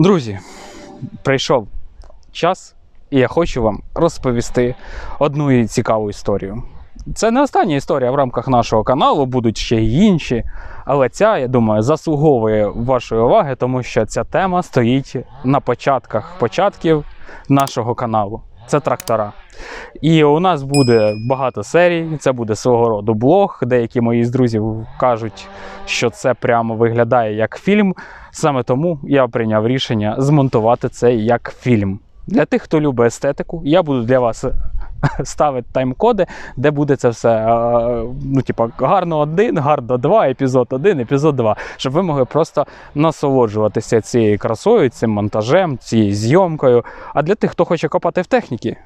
Друзі, прийшов час, і я хочу вам розповісти одну цікаву історію. Це не остання історія в рамках нашого каналу, будуть ще й інші. Але ця, я думаю, заслуговує вашої уваги, тому що ця тема стоїть на початках початків нашого каналу. Це трактора. І у нас буде багато серій. Це буде свого роду блог. Деякі мої з друзів кажуть, що це прямо виглядає як фільм. Саме тому я прийняв рішення змонтувати це як фільм. Для тих, хто любить естетику, я буду для вас ставити тайм-коди, де буде це все е, ну, типа, гарно один, гарно два, епізод один, епізод два, щоб ви могли просто насолоджуватися цією красою, цим монтажем, цією зйомкою. А для тих, хто хоче копати в техніці,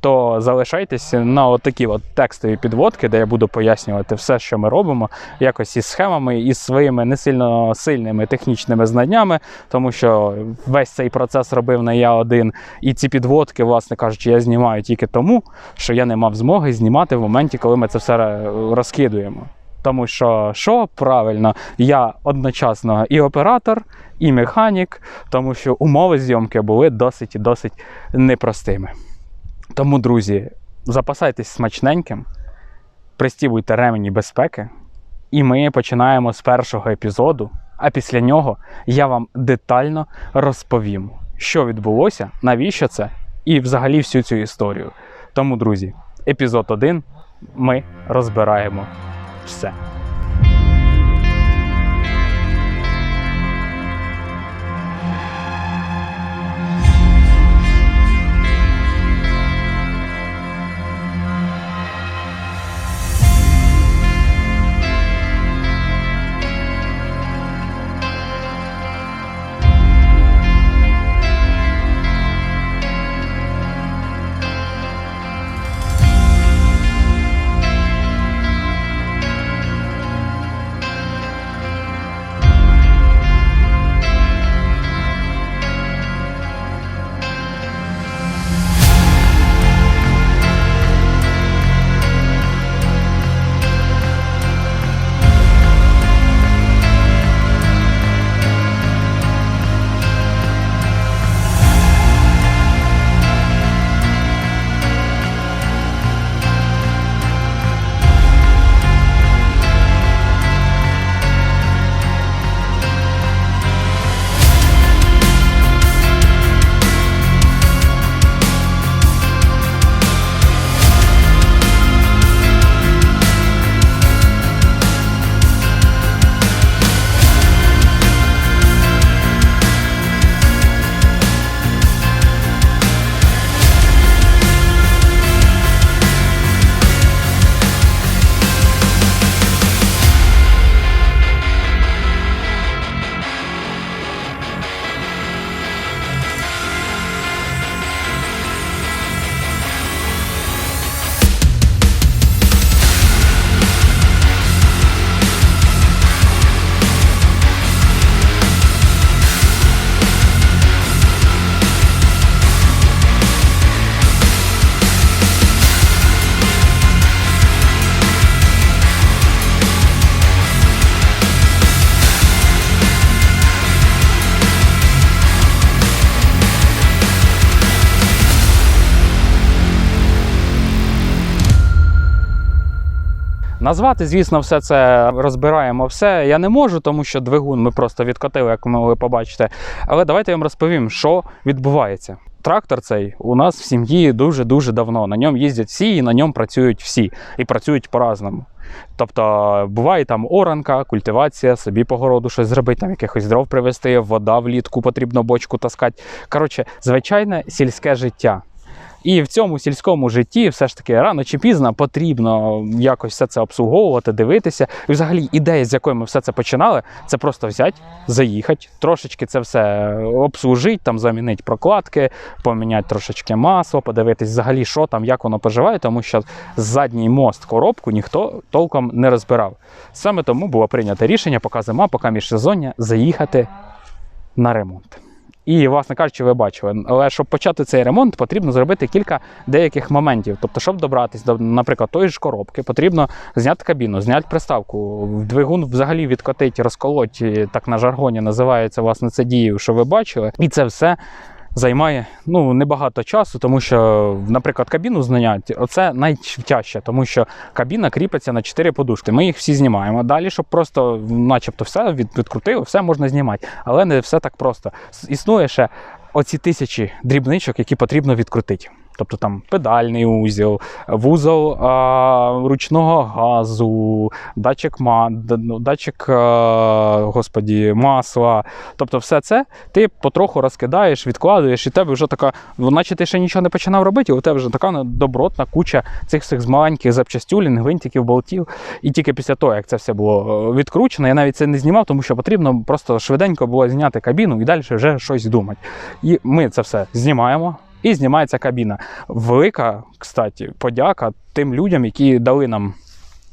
то залишайтеся на отакі от текстові підводки, де я буду пояснювати все, що ми робимо, якось із схемами, із своїми не сильно сильними технічними знаннями, тому що весь цей процес робив не я один. І ці підводки, власне кажучи, я знімаю тільки тому, що я не мав змоги знімати в моменті, коли ми це все розкидуємо. Тому що що правильно, я одночасно і оператор, і механік, тому що умови зйомки були досить і досить непростими. Тому, друзі, запасайтесь смачненьким, пристібуйте ремені безпеки, і ми починаємо з першого епізоду. А після нього я вам детально розповім, що відбулося, навіщо це, і взагалі всю цю історію. Тому, друзі, епізод 1 ми розбираємо все. Назвати, звісно, все це розбираємо все. Я не можу, тому що двигун ми просто відкотили, як ви могли побачити. Але давайте я вам розповім, що відбувається. Трактор цей у нас в сім'ї дуже-дуже давно. На ньому їздять всі і на ньому працюють всі. І працюють по-разному. Тобто буває там оранка, культивація, собі по городу щось зробити, там якихось дров привезти, вода влітку потрібно бочку таскати. Коротше, звичайне сільське життя. І в цьому сільському житті все ж таки рано чи пізно потрібно якось все це обслуговувати, дивитися. І взагалі ідея, з якої ми все це починали, це просто взяти, заїхати, трошечки це все обслужити, там замінити прокладки, поміняти трошечки масло, подивитись взагалі, що там, як воно поживає, тому що задній мост коробку ніхто толком не розбирав. Саме тому було прийнято рішення, поки зима, поки міжсезоння, заїхати на ремонт. І, власне кажучи, ви бачили. Але щоб почати цей ремонт, потрібно зробити кілька деяких моментів. Тобто, щоб добратися до, наприклад, тої ж коробки, потрібно зняти кабіну, зняти приставку. Двигун взагалі відкотить, розколоть, так на жаргоні називається власне це дією, що ви бачили. І це все. Займає ну небагато часу, тому що, наприклад, кабіну зняти, оце найтяжче, тому що кабіна кріпиться на 4 подушки. Ми їх всі знімаємо. Далі, щоб просто, начебто, все від, відкрутили, все можна знімати. Але не все так просто. Існує ще оці тисячі дрібничок, які потрібно відкрутити. Тобто там педальний узіл, вузол а, ручного газу, датчик, ма, ну, датчик а, господі, масла. Тобто, все це ти потроху розкидаєш, відкладуєш, і тебе вже така, ну, наче ти ще нічого не починав робити, і у тебе вже така ну, добротна куча цих всіх маленьких запчастюлін, гвинтиків, болтів. І тільки після того, як це все було е, відкручено, я навіть це не знімав, тому що потрібно просто швиденько було зняти кабіну і далі вже щось думати. І ми це все знімаємо. І знімається кабіна. Велика, кстати, подяка тим людям, які дали нам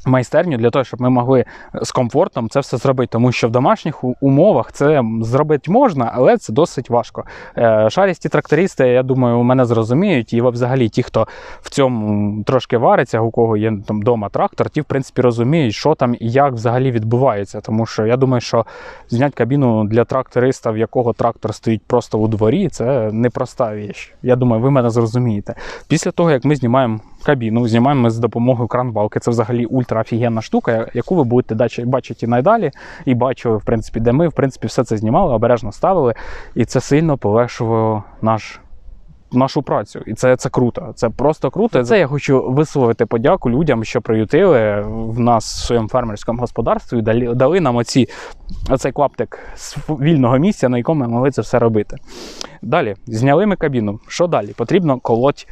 майстерню для того, щоб ми могли з комфортом це все зробити. Тому що в домашніх умовах це зробити можна, але це досить важко. Е, Шарісті трактористи, я думаю, мене зрозуміють, і взагалі ті, хто в цьому трошки вариться, у кого є там вдома трактор, ті, в принципі, розуміють, що там і як взагалі відбувається. Тому що я думаю, що зняти кабіну для тракториста, в якого трактор стоїть просто у дворі, це непроста річ. Я думаю, ви мене зрозумієте. Після того, як ми знімаємо кабіну, знімаємо ми з допомогою кранвалки. Це взагалі ультра офігенна штука, яку ви будете бачити і надалі. І бачили, в принципі, де ми, в принципі, все це знімали, обережно ставили. І це сильно полегшувало наш. Нашу працю, і це, це круто. Це просто круто. Це я хочу висловити подяку людям, що приютили в нас в своєму фермерському господарстві і дали, дали нам оці, оцей клаптик з вільного місця, на якому ми могли це все робити. Далі зняли ми кабіну. Що далі? Потрібно колоть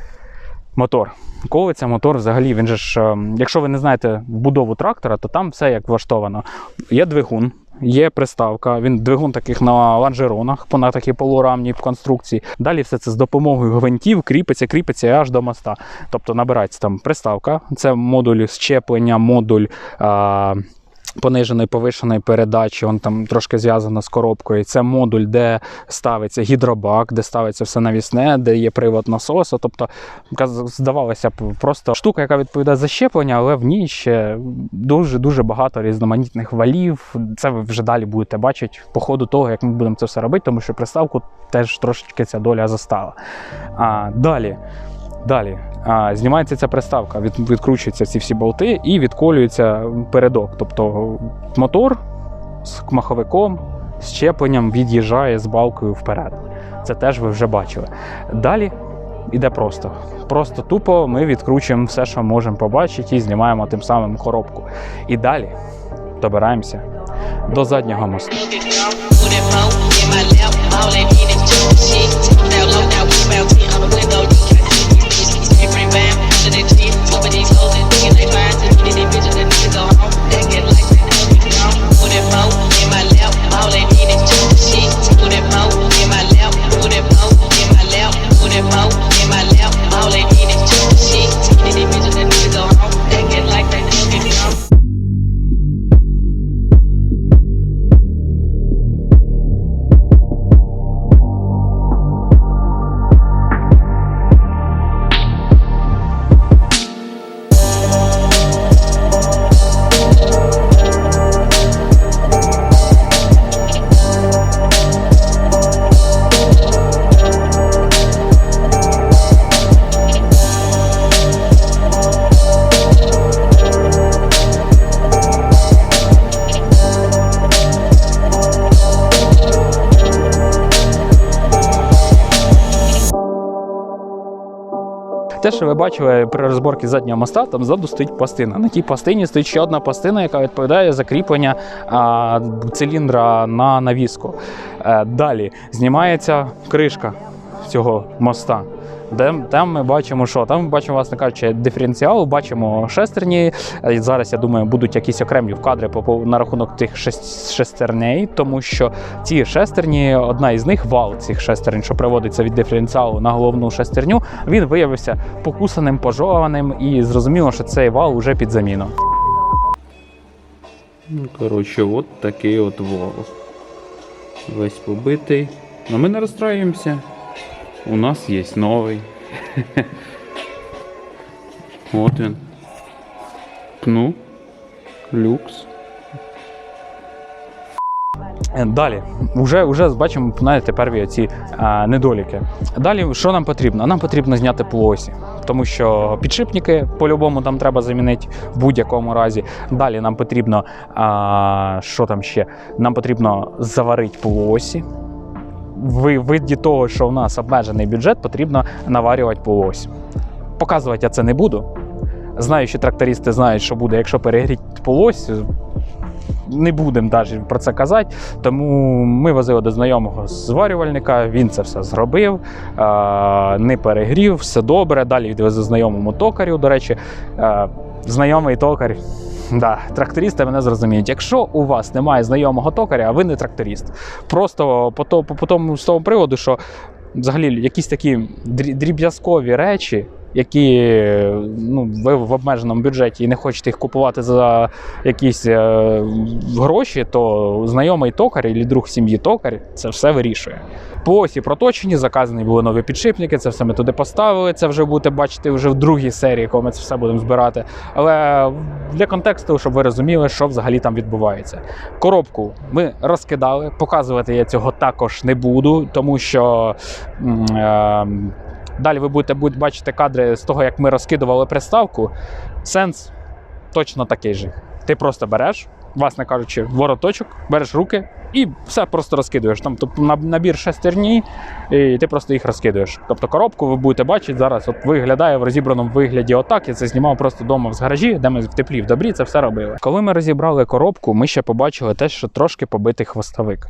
мотор. Колиться мотор взагалі, він же ж, е, якщо ви не знаєте вбудову трактора, то там все як влаштовано. Є двигун, є приставка, він двигун таких на лонжеронах, на такій полурамній конструкції. Далі все це з допомогою гвинтів кріпиться, кріпиться аж до моста. Тобто набирається там приставка, це модуль щеплення, модуль. А, Пониженої повишеної передачі, он там трошки зв'язано з коробкою. Це модуль, де ставиться гідробак, де ставиться все навісне, де є привод насосу. Тобто, здавалося б, просто штука, яка відповідає за щеплення, але в ній ще дуже дуже багато різноманітних валів. Це ви вже далі будете бачити по ходу того, як ми будемо це все робити, тому що приставку теж трошечки ця доля застала. А, далі. Далі знімається ця приставка, від, відкручуються ці всі болти і відколюється передок. Тобто мотор з маховиком, щепленням від'їжджає з балкою вперед. Це теж ви вже бачили. Далі іде просто. Просто тупо ми відкручуємо все, що можемо побачити, і знімаємо тим самим коробку. І далі добираємося до заднього мосту. Те, що ви бачили при розборці заднього моста, там ззаду стоїть пластина. На тій пластині стоїть ще одна пластина, яка відповідає за кріплення циліндра на навіску. Е, далі знімається кришка цього моста. Де, там ми бачимо, що там ми бачимо, власне кажучи, диференціал, бачимо шестерні. Е, Зараз я думаю, будуть якісь окремі по- на рахунок тих шест- шестерней, тому що ці шестерні, одна із них вал цих шестерень, що приводиться від диференціалу на головну шестерню, він виявився покусаним, пожованим, і зрозуміло, що цей вал уже під заміну. Ну, коротше, от такий от вал. Весь побитий. Но ми не розстроюємося. У нас є новий. От він. Пну. Люкс. Далі, вже, вже бачимо, знаєте, перві ці а, недоліки. Далі, що нам потрібно? Нам потрібно зняти полосі, тому що підшипники по-любому там треба замінити в будь-якому разі. Далі нам потрібно, а, що там ще? Нам потрібно заварити полосі. В виді того, що в нас обмежений бюджет, потрібно наварювати полось. Показувати я це не буду. Знаю, що трактористи знають, що буде, якщо перегріти полось. Не будемо навіть про це казати. Тому ми возили до знайомого зварювальника, він це все зробив, не перегрів, все добре. Далі відвезли знайомому токарю. До речі, знайомий токар. Да, трактористи мене зрозуміють. Якщо у вас немає знайомого токаря, ви не тракторист. Просто по, то, по, тому з того приводу, що взагалі якісь такі дрі- дріб'язкові речі, які ну, ви в обмеженому бюджеті і не хочете їх купувати за якісь е, гроші, то знайомий токар і друг сім'ї токар це все вирішує. По осі проточені, заказані були нові підшипники, це все ми туди поставили. Це вже будете бачити вже в другій серії, коли ми це все будемо збирати. Але для контексту, щоб ви розуміли, що взагалі там відбувається. Коробку ми розкидали. Показувати я цього також не буду, тому що. е, Далі ви будете, бачити кадри з того, як ми розкидували приставку. Сенс точно такий же. Ти просто береш, власне кажучи, вороточок, береш руки і все просто розкидуєш. Там тобто, набір шестерні, і ти просто їх розкидуєш. Тобто коробку ви будете бачити зараз. От виглядає в розібраному вигляді отак. Я це знімав просто вдома в гаражі, де ми в теплі, в добрі це все робили. Коли ми розібрали коробку, ми ще побачили те, що трошки побитий хвостовик.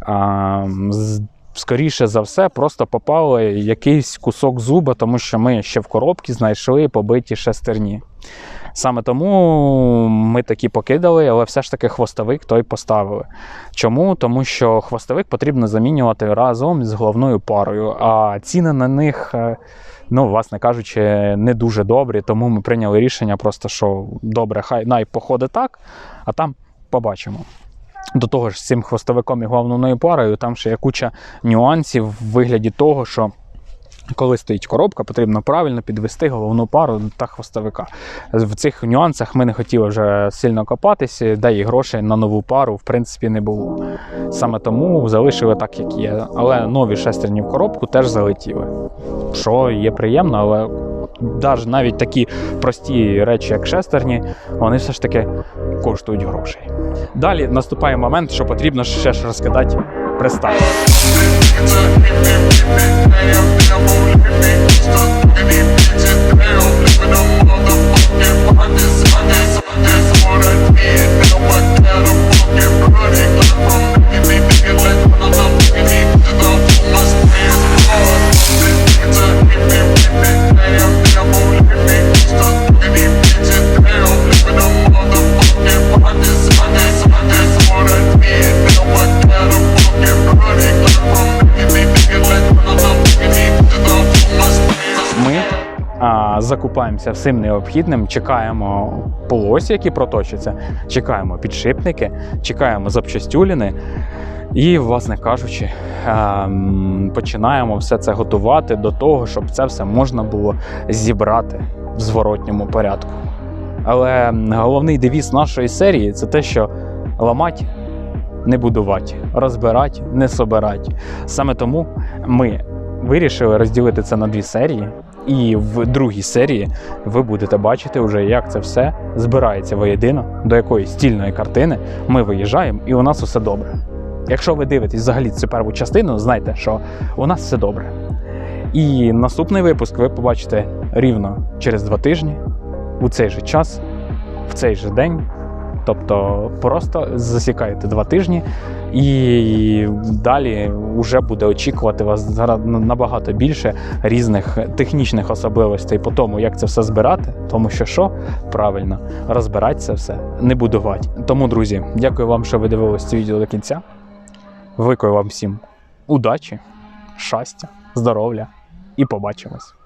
А, з- Скоріше за все, просто попали якийсь кусок зуба, тому що ми ще в коробці знайшли побиті шестерні. Саме тому ми такі покидали, але все ж таки хвостовик той поставили. Чому? Тому що хвостовик потрібно замінювати разом з головною парою, а ціни на них, е, ну, власне кажучи, не дуже добрі. Тому ми прийняли рішення, просто що добре, хай най походить так, а там побачимо. До того ж, з цим хвостовиком і головною парою там ще є куча нюансів в вигляді того, що коли стоїть коробка, потрібно правильно підвести головну пару та хвостовика. В цих нюансах ми не хотіли вже сильно копатися, де і грошей на нову пару в принципі не було. Саме тому залишили так, як є. Але нові шестерні в коробку теж залетіли. Що є приємно, але навіть такі прості речі, як шестерні, вони все ж таки коштують грошей. Далі наступає момент, що потрібно ще ж розкидати приставку. Закупаємося всім необхідним, чекаємо полосі, які проточаться, чекаємо підшипники, чекаємо запчастюліни. І, власне кажучи, ем, починаємо все це готувати до того, щоб це все можна було зібрати в зворотньому порядку. Але головний девіз нашої серії це те, що ламати не будувати, розбирати, не собирати. Саме тому ми вирішили розділити це на дві серії. І в другій серії ви будете бачити вже, як це все збирається воєдино до якоїсь стільної картини. Ми виїжджаємо, і у нас усе добре. Якщо ви дивитесь взагалі цю першу частину, знайте, що у нас все добре. І наступний випуск ви побачите рівно через два тижні, у цей же час, в цей же день. Тобто просто засікаєте два тижні, і далі вже буде очікувати вас набагато більше різних технічних особливостей по тому, як це все збирати. Тому що що правильно розбирати це все, не будувати. Тому, друзі, дякую вам, що ви дивились це відео до кінця. Викую вам всім удачі, щастя, здоров'я і побачимось.